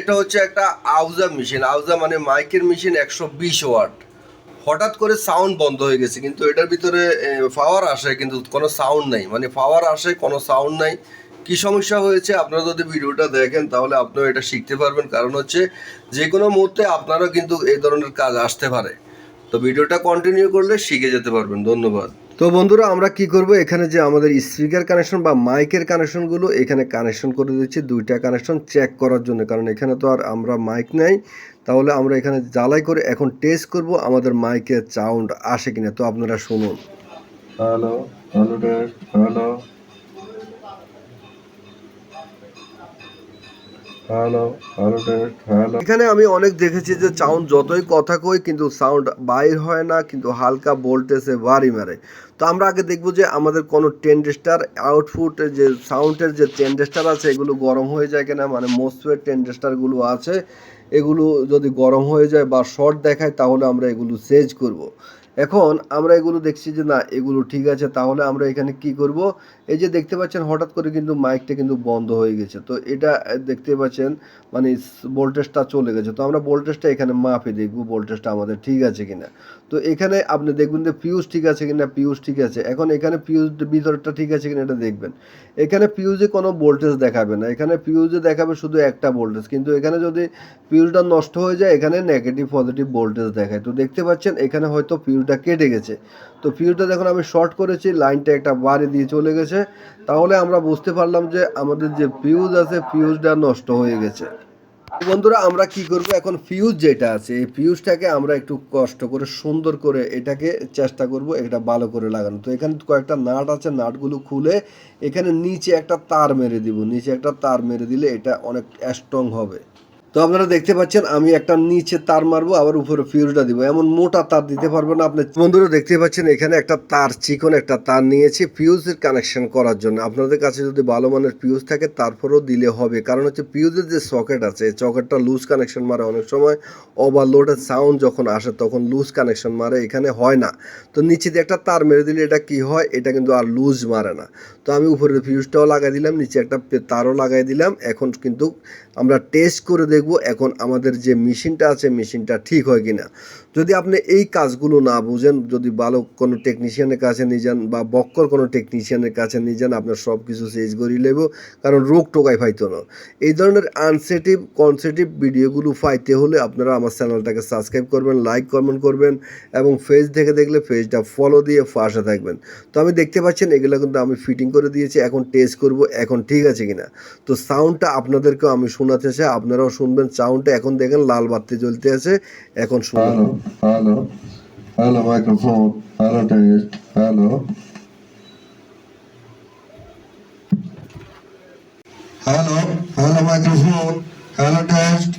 এটা হচ্ছে একটা আউজা মেশিন। আউজা মানে মাইকের মেশিন একশো বিশ ওয়াট। হঠাৎ করে সাউন্ড বন্ধ হয়ে গেছে, কিন্তু এটার ভিতরে পাওয়ার আসে, কিন্তু কোনো সাউন্ড নাই। মানে পাওয়ার আসে, কোনো সাউন্ড নাই। কি সমস্যা হয়েছে? আপনারা যদি ভিডিওটা দেখেন, তাহলে আপনারা এটা শিখতে পারবেন। কারণ হচ্ছে যে কোনো মুহূর্তে আপনারও কিন্তু এই ধরনের কাজ আসতে পারে। তো ভিডিওটা কন্টিনিউ করলে শিখে যেতে পারবেন। ধন্যবাদ। তো বন্ধুরা, আমরা কি করব? এখানে যে আমাদের স্পিকার কানেকশন বা মাইকের কানেকশনগুলো এখানে কানেকশন করে দিচ্ছি। দুইটা কানেকশন চেক করার জন্য, কারণ এখানে তো আর আমরা মাইক নাই। তাহলে আমরা এখানে জ্বালাই করে এখন টেস্ট করব আমাদের মাইকের সাউন্ড আসে কিনা। তো আপনারা শুনুন। হ্যালো হ্যালো হ্যালো হ্যালো এখানে আমি অনেক দেখেছি যে সাউন্ড যতই কথা কই, কিন্তু সাউন্ড বাইর হয় না, কিন্তু হালকা ভোল্টেজে বাড়ি মারে তো আমরা আগে দেখব যে আমাদের কোনো টেন্ডেস্টার আউটপুট যে সাউন্ডের যে টেন্ডেস্টার আছে, এগুলো গরম হয়ে যায় কিনা মানে মোসফেট টেন্ডেস্টারগুলো আছে, এগুলো যদি গরম হয়ে যায় বা শর্ট দেখায়, তাহলে আমরা এগুলো চেঞ্জ করব। এখন আমরা এগুলো দেখছি যে না, এগুলো ঠিক আছে, তাহলে আমরা এখানে কি করব? এই যে দেখতে পাচ্ছেন, হঠাৎ করে কিন্তু মাইকটা কিন্তু বন্ধ হয়ে গেছে। তো এটা দেখতে পাচ্ছেন মানে ভোল্টেজটা চলে গেছে। তো আমরা ভোল্টেজটা এখানে মাপে দেখব, ভোল্টেজটা আমাদের ঠিক আছে কিনা। তো এখানে আপনি দেখবেন যে পিউজ ঠিক আছে কিনা পিউজ ঠিক আছে। এখন এখানে পিউজ ভিতরটা ঠিক আছে কিনা এটা দেখবেন। এখানে পিউজে কোনো ভোল্টেজ দেখাবে না। এখানে পিউজে দেখাবে শুধু একটা ভোল্টেজ। কিন্তু এখানে যদি পিউজটা নষ্ট হয়ে যায়, এখানে নেগেটিভ পজিটিভ ভোল্টেজ দেখায়। তো দেখতে পাচ্ছেন, এখানে হয়তো পিউজটা কেটে গেছে। তো পিউজটা যখন আমি শর্ট করেছি লাইনটা একটা বাড়ি দিয়ে চলে গেছে, তাহলে আমরা বুঝতে পারলাম যে আমাদের যে ফিউজ আছে ফিউজটা নষ্ট হয়ে গেছে। বন্ধুরা, আমরা কি করব? এখন ফিউজ যেটা আছে, এই ফিউজটাকে আমরা একটু কষ্ট করে, সুন্দর করে এটাকে চেষ্টা করব, এটা ভালো করে লাগানো তো এখানে কয়েকটা নাট আছে, নাটগুলো খুলে এখানে নিচে একটা তার মেরে দিব। নিচে একটা তার মেরে দিলে এটা অনেক স্ট্রং হবে। তো আপনারা দেখতে পাচ্ছেন, আমি একটা নিচে তার মারবো, আবার উপরে ফিউজটা দিব। এমন মোটা তার দিতে পারব না আপনি। বন্ধুরা দেখতে পাচ্ছেন, এখানে একটা তার, চিকন একটা তার নিয়েছি, ফিউজের কানেকশন করার জন্য। আপনাদের কাছে যদি ভালো মানের ফিউজ থাকে, তারপরেও দিলে হবে। কারণ হচ্ছে ফিউজের যে সকেট আছে, এই সকেটটা লুজ কানেকশন মারে অনেক সময়। ওভারলোডের সাউন্ড যখন আসে, তখন লুজ কানেকশন মারে, এখানে হয় না। তো নিচে দিয়ে একটা তার মেরে দিলে এটা কি হয়? এটা কিন্তু আর লুজ মারে না। তো আমি উপরে ফিউজটাও লাগাই দিলাম, নিচে একটা তারও লাগাই দিলাম। এখন কিন্তু আমরা টেস্ট করে দেখব এখন আমাদের যে মেশিনটা আছে, মেশিনটা ঠিক হয় কিনা। যদি আপনি এই কাজগুলো না বুঝেন, যদি ভালো কোনো টেকনিশিয়ানের কাছে নিয়ে যান বা বক্কর কোনো টেকনিশিয়ানের কাছে নিয়ে যান, আপনার সব কিছু চেঞ্জ করিয়ে নেব, কারণ রোগ টোকাই পাইতো না। এই ধরনের আনসেটিভ কনসেটিভ ভিডিওগুলো পাইতে হলে আপনারা আমার চ্যানেলটাকে সাবস্ক্রাইব করবেন লাইক কমেন্ট করবেন এবং ফেজ থেকে দেখলে ফেজটা ফলো দিয়ে পাশে থাকবেন। তো আমি দেখতে পাচ্ছেন, এগুলো কিন্তু আমি ফিটিং করে দিয়েছি, এখন টেস্ট করব, এখন ঠিক আছে কিনা। তো সাউন্ডটা আপনাদেরকেও আমি শোনাতে চাই, আপনারাও শুনবেন। সাউন্ডটা এখন দেখেন লাল বাতি জ্বলতে আছে, এখন শুনুন। Hello hello hello microphone hello test hello hello hello microphone hello test